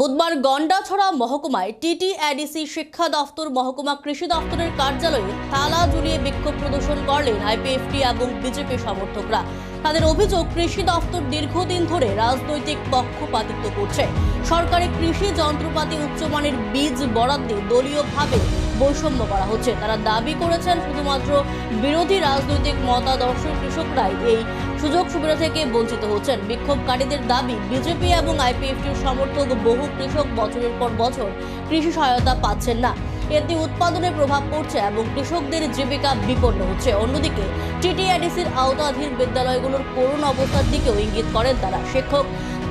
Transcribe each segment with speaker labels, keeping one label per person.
Speaker 1: বুধবার Gandacherra মহকুমায় TT ADC শিক্ষা দফতর মহকুমা কৃষি দফতরের কার্যালয়ে তালা ঝুলিয়ে বিক্ষোভ প্রদর্শন করলেন আইপিএফটি এবং বিজেপি সমর্থকরা। তাদের অভিযোগ, কৃষি দফতর দীর্ঘদিন ধরে রাজনৈতিক পক্ষপাতিত্ব করছে। সরকারি কৃষি যন্ত্রপাতি উচ্চমানের বীজ বরাদ্দে দলীয়ভাবে বৈষম্য করা হচ্ছে। তারা দাবি করেছেন শুধুমাত্র বিরোধী রাজনৈতিক মতাদর্শ কৃষকরাই এই সুযোগ সুবিধা থেকে বঞ্চিত হচ্ছেন। বিক্ষোভকারীদের দাবি, বিজেপি এবং আইপিএফটির সমর্থক বহু কৃষক বছরের পর বছর কৃষি সহায়তা পাচ্ছেন না। এতে উৎপাদনে প্রভাব পড়ছে এবং কৃষকদের জীবিকা বিপন্ন হচ্ছে। অন্যদিকে টিটিআইডিসির আওতাধীন বিদ্যালয়গুলোর করুণ অবস্থার দিকেও ইঙ্গিত করেন তারা। শিক্ষক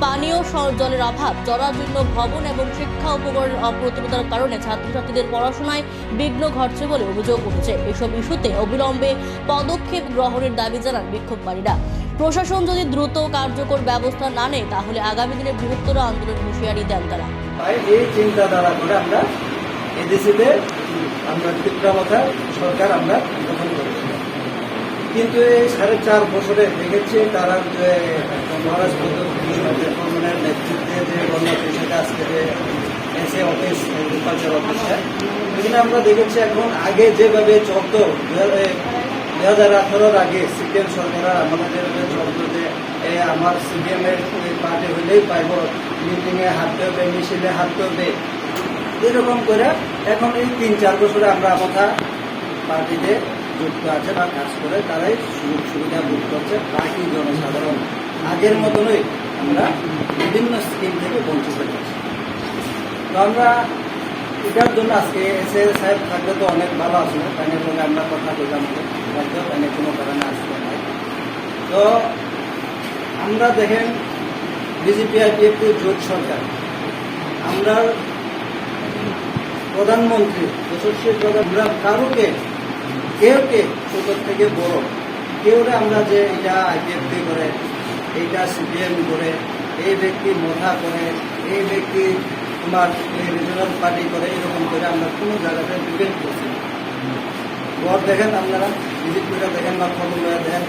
Speaker 1: পানীয় জলের অভাব, জরাজীর্ণ ভবন এবং শিক্ষা উপকরণের অপ্রতুলতার কারণে ছাত্রছাত্রীদের পড়াশোনায় বিঘ্ন ঘটছে বলে অভিযোগ উঠেছে। এসব ইস্যুতে অবিলম্বে পদক্ষেপ গ্রহণের দাবি জানান বিক্ষোভকারীরা। প্রশাসন যদি দ্রুত কার্যকর ব্যবস্থা না নেয়, তাহলে আগামী দিনে বৃহত্তর আন্দোলন হুঁশিয়ারি দেন তারা।
Speaker 2: এই চিন্তাধারা করে আমরা আমরা সরকার আমরা কিন্তু এই সাড়ে চার বছরে দেখেছি তারা যে বর্মনের নেতৃত্বে যে পরিষদে আজকে যে এসে অফিস এগ্রিকালচার অফিসে এখানে আমরা দেখেছি এখন আগে যেভাবে চলতো দু হাজার আঠারোর আগে সিপিএম সরকার আমাদের যেভাবে চলতো যে আমার সিপিএম এর পার্টি হইলেই পাইব মিটিংয়ে হাঁটতে হবে মিছিলে হাঁটতে হবে, এরকম করে এখন এই তিন চার বছরে আমরা আমরা পার্টিতে যুক্ত আছে বা কাজ করে, তারাই সুযোগ সুবিধা ভোগ করছে। বাকি জনসাধারণ আগের মতনই আমরা বিভিন্ন স্কিম থেকে বঞ্চিত হচ্ছি তো আমরা এটার জন্য আজকে এসে সাহেব থাকলে তো অনেক ভালো আসলে তাইনের সঙ্গে আমরা কথা বললাম হয়তো তাইনের কোনো কারণে আসতে নাই তো আমরা দেখেন, বিজেপি আইপিএফ জোট সরকার। আমরা প্রধানমন্ত্রী, যশস্বী প্রধান, কারোকে কেউ কে ছোট থেকে বড়, কেউরে আমরা যে এটা আইপিএফপি করে, এইটা সিপিএম করে, এই ব্যক্তি মোধা করে, এই ব্যক্তি তোমার রিজনাল পার্টি করে, এরকম করে আমরা কোনো জায়গাতে ডিপেন্ড করছি ঘর দেখেন আপনারা ভিজিট করে দেখেন বা খবর করে দেখেন,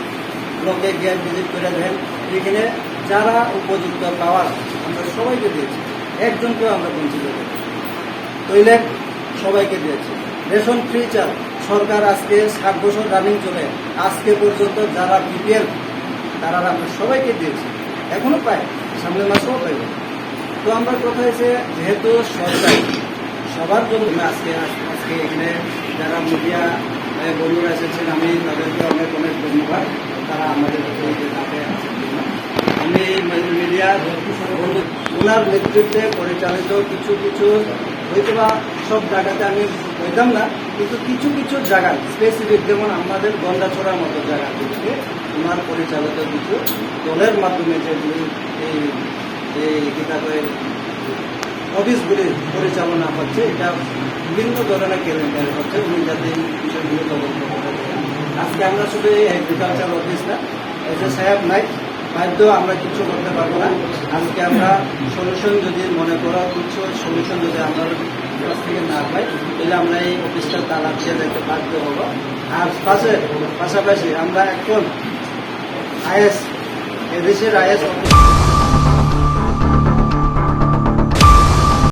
Speaker 2: লোকে গিয়ে ভিজিট করে দেখেন, এখানে যারা উপযুক্ত পাওয়ার, আমরা সবাইকে দিয়েছি, একজনকেও আমরা বঞ্চিত করি। টয়লেট সবাইকে দিয়েছি। রেশন ফ্রি চাল সরকার আজকে সাত বছর রানিং চলে। আজকে পর্যন্ত যারা বিপিএল তারা আমরা সবাইকে দিয়েছি। এখনও পায়, সামনের মাসেও পাইব তো আমার কথা হয়েছে যেহেতু সরকার, সবার জন্য আজকে আজকে এখানে যারা মিডিয়া বন্ধুরা এসেছেন, আমি তাদেরকে অনেক অনেক ধন্যবাদ। তারা আমাদের আমি মিডিয়া ওনার নেতৃত্বে পরিচালিত কিছু কিছু হয়তো বা সব জায়গাতে আমি বলতাম না, কিন্তু কিছু কিছু জায়গা স্পেসিফিক যেমন আমাদের গন্ডাছড়ার মতো জায়গাগুলিতে ওনার পরিচালিত কিছু দলের মাধ্যমে যেগুলি এই কিতাবের অফিসগুলি পরিচালনা হচ্ছে, এটা বিভিন্ন ধরনের কেলেন্ডার হচ্ছে, উনি যাতে এই বিষয়গুলো তদন্ত। আজকে আমরা শুধু এই এগ্রিকালচার অফিস না এসে সাহেব নাই বাধ্য আমরা কিছু করতে পারব না। আজকে আমরা সলিউশন যদি মনে করো, কিছু সলিউশন যদি আমরা কাছ থেকে না পাই, তাহলে আমরা এই অফিসটা তালা দিয়ে যেতে বাধ্য হব। আর পাশে, পাশাপাশি আমরা এখন আইএস এদেশের আইএস